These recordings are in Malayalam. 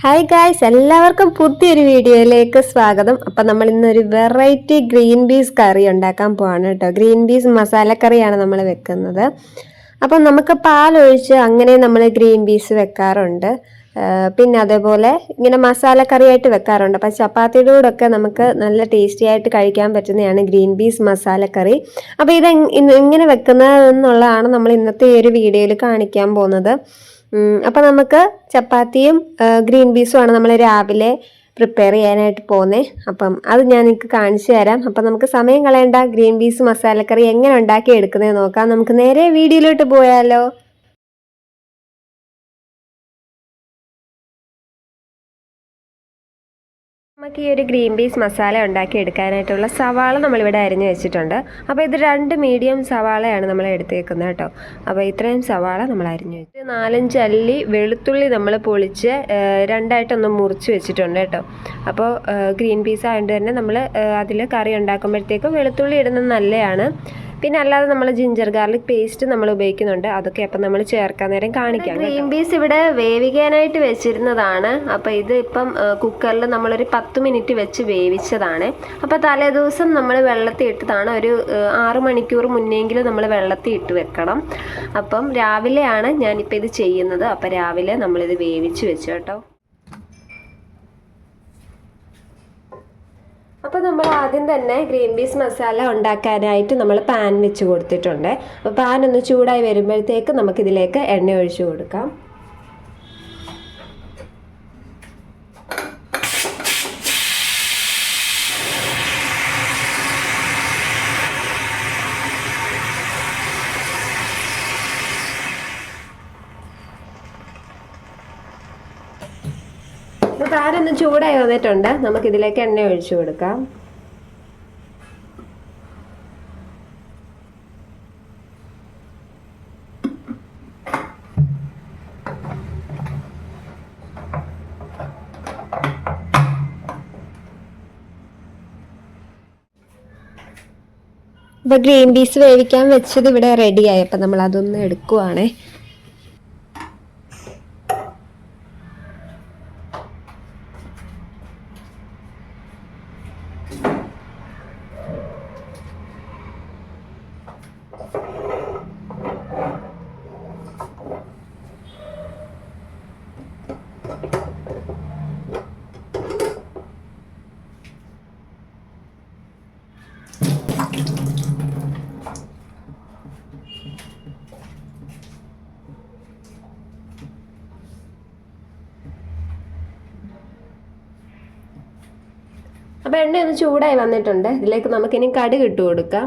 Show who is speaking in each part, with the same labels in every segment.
Speaker 1: ഹായ് ഗായ്സ് എല്ലാവർക്കും പുതിയൊരു വീഡിയോയിലേക്ക് സ്വാഗതം. അപ്പം നമ്മൾ ഇന്നൊരു വെറൈറ്റി ഗ്രീൻ പീസ് കറി ഉണ്ടാക്കാൻ പോവാണ് കേട്ടോ. ഗ്രീൻ ബീസ് മസാല കറിയാണ് നമ്മൾ വെക്കുന്നത്. അപ്പം നമുക്ക് പാലൊഴിച്ച് അങ്ങനെ നമ്മൾ ഗ്രീൻ പീസ് വെക്കാറുണ്ട്. പിന്നെ അതേപോലെ ഇങ്ങനെ മസാല കറിയായിട്ട് വെക്കാറുണ്ട്. അപ്പം ചപ്പാത്തിയുടെ കൂടെ ഒക്കെ നമുക്ക് നല്ല ടേസ്റ്റി ആയിട്ട് കഴിക്കാൻ പറ്റുന്നതാണ് ഗ്രീൻ പീസ് കറി. അപ്പോൾ ഇത് ഇങ്ങനെ ഇന്ന് എങ്ങനെ വെക്കുന്നത് എന്നുള്ളതാണ് നമ്മൾ ഇന്നത്തെ ഈ ഒരു വീഡിയോയിൽ കാണിക്കാൻ പോകുന്നത്. അപ്പം അപ്പോൾ നമുക്ക് ചപ്പാത്തിയും ഗ്രീൻ പീസും ആണ് നമ്മൾ രാവിലെ പ്രിപ്പയർ ചെയ്യാനായിട്ട് പോകുന്നത് അപ്പം അത് ഞാൻ നിങ്ങൾക്ക് കാണിച്ചു തരാം. അപ്പം നമുക്ക് സമയം കളയേണ്ട ഗ്രീൻ പീസ് മസാലക്കറി എങ്ങനെ ഉണ്ടാക്കി എടുക്കുന്നത് നോക്കാം. നമുക്ക് നേരെ വീഡിയോയിലോട്ട് പോയാലോ. നമുക്ക് ഈ ഒരു ഗ്രീൻ പീസ് മസാല ഉണ്ടാക്കി എടുക്കാനായിട്ടുള്ള സവാള നമ്മളിവിടെ അരിഞ്ഞ് വെച്ചിട്ടുണ്ട്. അപ്പോൾ ഇത് രണ്ട് മീഡിയം സവാളയാണ് നമ്മൾ എടുത്തേക്കുന്നത് കേട്ടോ. അപ്പോൾ ഇത്രയും സവാള നമ്മൾ അരിഞ്ഞ് വെച്ചു. നാലഞ്ച് അല്ലി വെളുത്തുള്ളി നമ്മൾ പൊളിച്ച് രണ്ടായിട്ടൊന്ന് മുറിച്ച് വെച്ചിട്ടുണ്ട് കേട്ടോ. അപ്പോൾ ഗ്രീൻ പീസ് ആയതുകൊണ്ട് തന്നെ നമ്മൾ അതിൽ കറി ഉണ്ടാക്കുമ്പോഴത്തേക്കും വെളുത്തുള്ളി ഇടുന്നത് നല്ലതാണ്. പിന്നെ അല്ലാതെ നമ്മൾ ജിഞ്ചർ ഗാർലിക് പേസ്റ്റ് നമ്മൾ ഉപയോഗിക്കുന്നുണ്ട്. അതൊക്കെ അപ്പം നമ്മൾ ചേർക്കാൻ നേരം കാണിക്കാം ഗ്രീൻ പീസ് ഇവിടെ വേവിക്കാനായിട്ട് വെച്ചിരുന്നതാണ്. അപ്പോൾ ഇത് ഇപ്പം കുക്കറിൽ നമ്മളൊരു പത്ത് മിനിറ്റ് വെച്ച് വേവിച്ചതാണ്. അപ്പോൾ തലേ ദിവസം നമ്മൾ വെള്ളത്തിൽ ഇട്ടതാണ്. ഒരു ആറ് മണിക്കൂർ മുന്നെങ്കിലും നമ്മൾ വെള്ളത്തിൽ ഇട്ട് വെക്കണം. അപ്പം രാവിലെയാണ് ഞാനിപ്പോൾ ഇത് ചെയ്യുന്നത്. അപ്പോൾ രാവിലെ നമ്മളിത് വേവിച്ച് വെച്ചു കേട്ടോ. അപ്പോൾ നമ്മൾ ആദ്യം തന്നെ ഗ്രീൻ പീസ് മസാല ഉണ്ടാക്കാനായിട്ട് നമ്മൾ പാൻ വെച്ച് കൊടുത്തിട്ടുണ്ട്. അപ്പോൾ പാൻ ഒന്ന് ചൂടായി വരുമ്പോഴത്തേക്ക് നമുക്കിതിലേക്ക് എണ്ണ ഒഴിച്ചു കൊടുക്കാം. ഒന്ന് ചൂടായി വന്നിട്ടുണ്ട്. നമുക്കിതിലേക്ക് എണ്ണ ഒഴിച്ചു കൊടുക്കാം. അപ്പോൾ ഗ്രീൻ പീസ് വേവിക്കാൻ വെച്ചത് ഇവിടെ റെഡിയായി അപ്പം നമ്മൾ അതൊന്ന് എടുക്കുവാണേ. അപ്പോൾ എണ്ണ ഒന്ന് ചൂടായി വന്നിട്ടുണ്ട്. ഇതിലേക്ക് നമുക്കിനി കടുക് ഇട്ട് കൊടുക്കാം.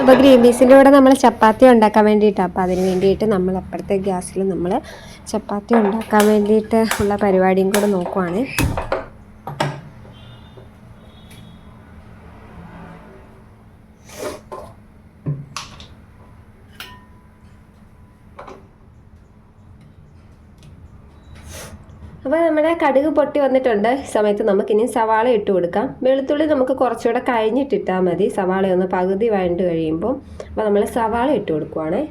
Speaker 1: അപ്പോൾ ഗ്രീൻ പീസിന്റെ കൂടെ നമ്മൾ ചപ്പാത്തി ഉണ്ടാക്കാൻ വേണ്ടിയിട്ടാണ് അപ്പോൾ അതിന് വേണ്ടിയിട്ട് നമ്മൾ അപ്പുറത്തെ ഗ്യാസിൽ നമ്മൾ ചപ്പാത്തി ഉണ്ടാക്കാൻ വേണ്ടിയിട്ട് ഉള്ള പരിപാടിയും കൂടെ നോക്കുവാണ്. അപ്പോൾ നമ്മുടെ കടുക് പൊട്ടി വന്നിട്ടുണ്ട്. ഈ സമയത്ത് നമുക്കിനി സവാള ഇട്ട് കൊടുക്കാം. വെളുത്തുള്ളി നമുക്ക് കുറച്ചുകൂടെ കഴിഞ്ഞിട്ടിട്ടാൽ മതി. സവാള ഒന്ന് പകുതി വഴണ്ട് കഴിയുമ്പോൾ അപ്പോൾ നമ്മൾ സവാള ഇട്ട് കൊടുക്കുവാണേ.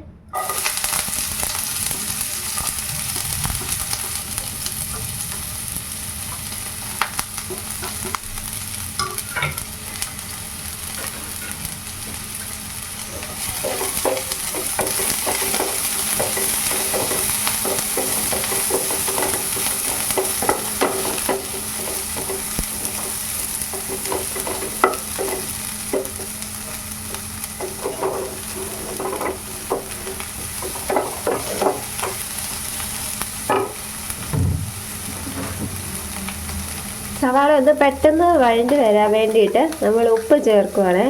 Speaker 1: സവാള ഒന്ന് പെട്ടെന്ന് വഴഞ്ഞു വരാൻ വേണ്ടിയിട്ട് നമ്മൾ ഉപ്പ് ചേർക്കുവാണ്.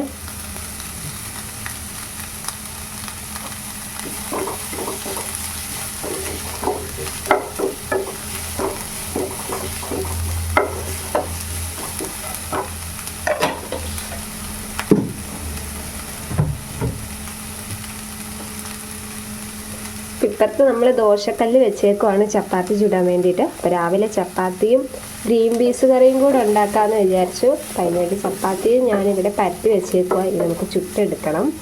Speaker 1: ഇപ്പുറത്ത് നമ്മൾ ദോശക്കല്ല് വെച്ചേക്കുവാണ്. ചപ്പാത്തി ചുടാൻ വേണ്ടിയിട്ട്. അപ്പോൾ രാവിലെ ചപ്പാത്തിയും ഗ്രീൻ പീസ് കറിയും കൂടെ ഉണ്ടാക്കാമെന്ന് വിചാരിച്ചു. അതിനുവേണ്ടി ചപ്പാത്തിയും ഞാനിവിടെ പരത്തി വെച്ചേക്കുവാ. ഇത് നമുക്ക് ചുട്ടെടുക്കണം.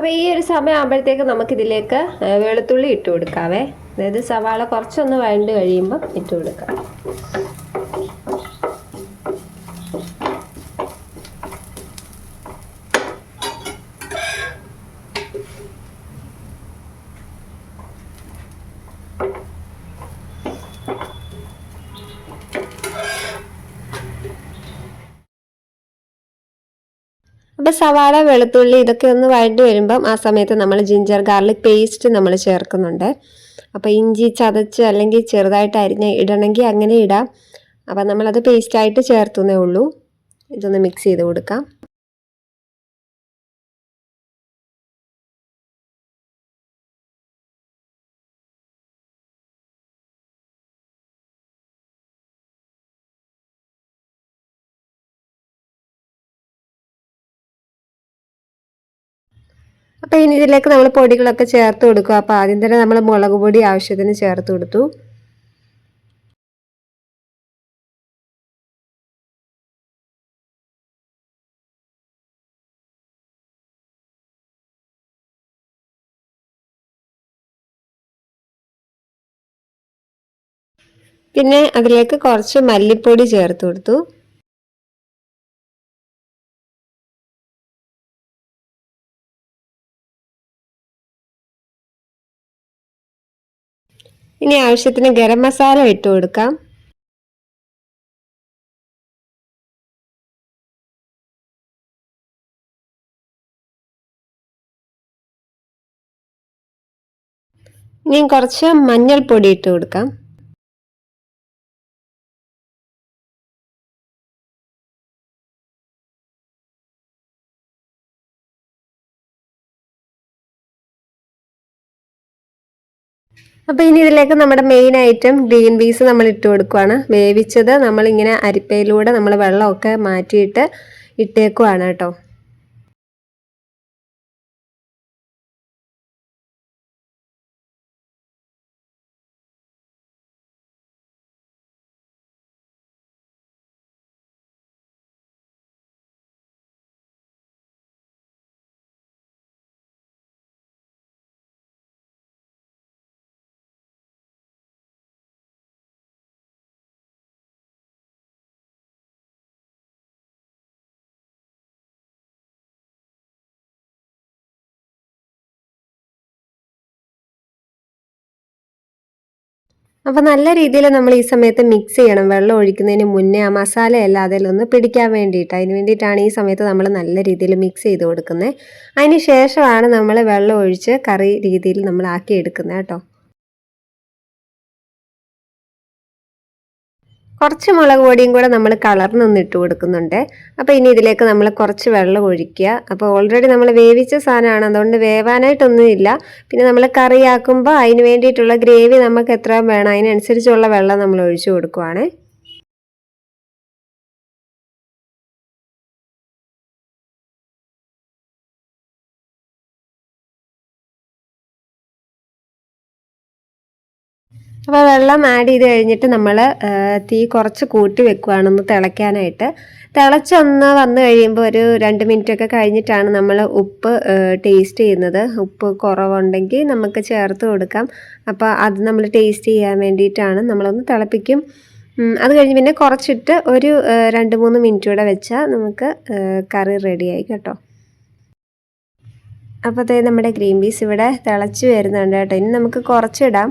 Speaker 1: അപ്പോൾ ഈ ഒരു സമയമാകുമ്പോഴത്തേക്ക് നമുക്കിതിലേക്ക് വെളുത്തുള്ളി ഇട്ട് കൊടുക്കാവേ അതായത് സവാള കുറച്ചൊന്ന് വഴണ്ട് കഴിയുമ്പം ഇട്ട് കൊടുക്കാം അപ്പോൾ സവാള വെളുത്തുള്ളി ഇതൊക്കെ ഒന്ന് വഴണ്ടി വരുമ്പം ആ സമയത്ത് നമ്മൾ ജിഞ്ചർ ഗാർലിക് പേസ്റ്റ് നമ്മൾ ചേർക്കുന്നുണ്ട്. അപ്പോൾ ഇഞ്ചി ചതച്ച് അല്ലെങ്കിൽ ചെറുതായിട്ട് അരിഞ്ഞ് ഇടണമെങ്കിൽ അങ്ങനെ ഇടാം. അപ്പോൾ നമ്മളത് പേസ്റ്റായിട്ട് ചേർത്തുന്നേ ഉള്ളൂ. ഇതൊന്ന് മിക്സ് ചെയ്ത് കൊടുക്കാം. അപ്പോൾ ഇനി ഇതിലേക്ക് നമ്മൾ പൊടികളൊക്കെ ചേർത്ത് കൊടുക്കുക. അപ്പോൾ ആദ്യം തന്നെ നമ്മൾ മുളക് പൊടി ആവശ്യത്തിന് ചേർത്ത് കൊടുത്തു. പിന്നെ അതിലേക്ക് കുറച്ച് മല്ലിപ്പൊടി ചേർത്ത് കൊടുത്തു. ഇനി ആവശ്യത്തിന് ഗരം മസാല ഇട്ട് കൊടുക്കാം. ഇനി കുറച്ച് മഞ്ഞൾപ്പൊടി ഇട്ട് കൊടുക്കാം. അപ്പോൾ ഇനി ഇതിലേക്ക് നമ്മുടെ മെയിൻ ഐറ്റം ഗ്രീൻ പീസ് നമ്മൾ ഇട്ട് കൊടുക്കുവാണ്. വേവിച്ചത് നമ്മളിങ്ങനെ അരിപ്പയിലൂടെ നമ്മൾ വെള്ളമൊക്കെ മാറ്റിയിട്ട് ഇട്ടേക്കുവാണ് കേട്ടോ. അപ്പോൾ നല്ല രീതിയിൽ നമ്മൾ ഈ സമയത്ത് മിക്സ് ചെയ്യണം. വെള്ളം ഒഴിക്കുന്നതിന് മുന്നേ ആ മസാല എല്ലാം അതിലൊന്ന് പിടിക്കാൻ വേണ്ടിയിട്ട് അതിന് വേണ്ടിയിട്ടാണ് ഈ സമയത്ത് നമ്മൾ നല്ല രീതിയിൽ മിക്സ് ചെയ്ത് കൊടുക്കുന്നത്. അതിന് ശേഷമാണ് നമ്മൾ വെള്ളം ഒഴിച്ച് കറി രീതിയിൽ നമ്മൾ ആക്കി എടുക്കുന്നത് കേട്ടോ. കുറച്ച് മുളക് പൊടിയും കൂടെ നമ്മൾ കളറിനൊന്ന് ഇട്ട് കൊടുക്കുന്നുണ്ട്. അപ്പോൾ ഇനി ഇതിലേക്ക് നമ്മൾ കുറച്ച് വെള്ളം ഒഴിക്കുക. അപ്പോൾ ഓൾറെഡി നമ്മൾ വേവിച്ച സാധനമാണ്. അതുകൊണ്ട് വേവാനായിട്ടൊന്നുമില്ല പിന്നെ നമ്മൾ കറിയാക്കുമ്പോൾ അതിന് വേണ്ടിയിട്ടുള്ള ഗ്രേവി നമുക്ക് എത്ര വേണം? അതിനനുസരിച്ചുള്ള വെള്ളം നമ്മൾ ഒഴിച്ചു കൊടുക്കുവാണേ. അപ്പോൾ വെള്ളം ആഡ് ചെയ്ത് കഴിഞ്ഞിട്ട് നമ്മൾ തീ കുറച്ച് കൂട്ടി വെക്കുവാണെന്ന് തിളയ്ക്കാനായിട്ട്. തിളച്ചൊന്ന് വന്നു കഴിയുമ്പോൾ ഒരു രണ്ട് മിനിറ്റ് ഒക്കെ കഴിഞ്ഞിട്ടാണ് നമ്മൾ ഉപ്പ് ടേസ്റ്റ് ചെയ്യുന്നത്. ഉപ്പ് കുറവുണ്ടെങ്കിൽ നമുക്ക് ചേർത്ത് കൊടുക്കാം. അപ്പോൾ അത് നമ്മൾ ടേസ്റ്റ് ചെയ്യാൻ വേണ്ടിയിട്ടാണ് നമ്മളൊന്ന് തിളപ്പിക്കും. അത് കഴിഞ്ഞ് പിന്നെ കുറച്ചിട്ട് ഒരു രണ്ട് മൂന്ന് മിനിറ്റ് കൂടെ വെച്ചാൽ നമുക്ക് കറി റെഡിയായി കേട്ടോ. അപ്പോൾ നമ്മുടെ ഗ്രീൻ പീസ് ഇവിടെ തിളച്ച് വരുന്നുണ്ട് കേട്ടോ. ഇനി നമുക്ക് കുറച്ചിടാം.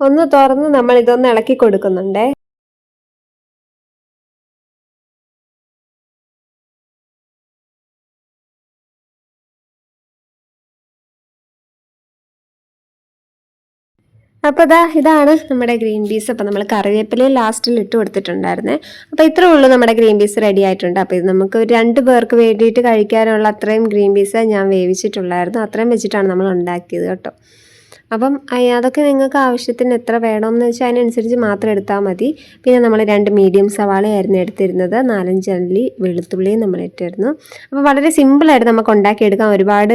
Speaker 1: ഒന്ന് തുറന്ന് നമ്മൾ ഇതൊന്ന് ഇളക്കി കൊടുക്കുന്നുണ്ടേ. അപ്പോൾ ഇതാ ഇതാണ് നമ്മുടെ ഗ്രീൻ പീസ്. അപ്പോൾ നമ്മൾ കറിവേപ്പില ലാസ്റ്റിൽ ഇട്ട് കൊടുത്തിട്ടുണ്ടായിരുന്നേ. അപ്പോൾ ഇത്രേ ഉള്ളൂ നമ്മുടെ ഗ്രീൻ പീസ് റെഡി ആയിട്ടുണ്ട്. അപ്പോൾ ഇത് നമുക്ക് രണ്ട് പേർക്ക് വേണ്ടിയിട്ട് കഴിക്കാനുള്ള അത്രയും ഗ്രീൻ പീസ് ഞാൻ വേവിച്ചിട്ടുള്ളായിരുന്നു. അത്രയും വെച്ചിട്ടാണ് നമ്മൾ ഉണ്ടാക്കിയത് കേട്ടോ. അപ്പം അതൊക്കെ നിങ്ങൾക്ക് ആവശ്യത്തിന് എത്ര വേണമെന്ന് വെച്ചാൽ അതിനനുസരിച്ച് മാത്രം എടുത്താൽ മതി. പിന്നെ നമ്മൾ രണ്ട് മീഡിയം സവാളയായിരുന്നു എടുത്തിരുന്നത്. നാലഞ്ച് അല്ലി വെളുത്തുള്ളിയും നമ്മൾ ഇട്ടിരുന്നു. അപ്പോൾ വളരെ സിമ്പിളായിട്ട് നമുക്ക് ഉണ്ടാക്കിയെടുക്കാം ഒരുപാട്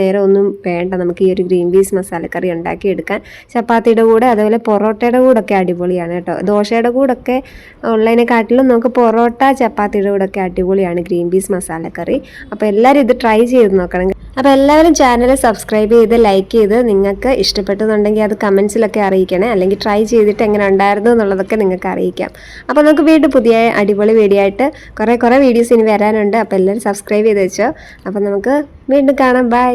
Speaker 1: നേരമൊന്നും വേണ്ട. നമുക്ക് ഈ ഒരു ഗ്രീൻ പീസ് മസാലക്കറി ഉണ്ടാക്കിയെടുക്കാൻ. ചപ്പാത്തിയുടെ കൂടെ അതുപോലെ പൊറോട്ടയുടെ കൂടെ ഒക്കെ അടിപൊളിയാണ് കേട്ടോ. ദോശയുടെ കൂടെ ഉള്ളതിനെക്കാട്ടിലും നമുക്ക് പൊറോട്ട ചപ്പാത്തിയുടെ കൂടെ ഒക്കെ അടിപൊളിയാണ് ഗ്രീൻ പീസ് മസാലക്കറി. അപ്പോൾ എല്ലാവരും ഇത് ട്രൈ ചെയ്ത് നോക്കണം. അപ്പോൾ എല്ലാവരും ചാനൽ സബ്സ്ക്രൈബ് ചെയ്ത് ലൈക്ക് ചെയ്ത് നിങ്ങൾക്ക് ഇഷ്ടപ്പെട്ടെന്നുണ്ടെങ്കിൽ അത് കമൻസിലൊക്കെ അറിയിക്കണേ. അല്ലെങ്കിൽ ട്രൈ ചെയ്തിട്ട് എങ്ങനെ ഉണ്ടായിരുന്നു എന്നുള്ളതൊക്കെ നിങ്ങൾക്ക് അറിയിക്കാം. അപ്പോൾ നമുക്ക് വീണ്ടും പുതിയ അടിപൊളി വീഡിയോ ആയിട്ട് കുറേ കുറേ വീഡിയോസ് ഇനി വരാനുണ്ട്. അപ്പോൾ എല്ലാവരും സബ്സ്ക്രൈബ് ചെയ്ത് വെച്ചോ. അപ്പോൾ നമുക്ക് വീണ്ടും കാണാം. ബൈ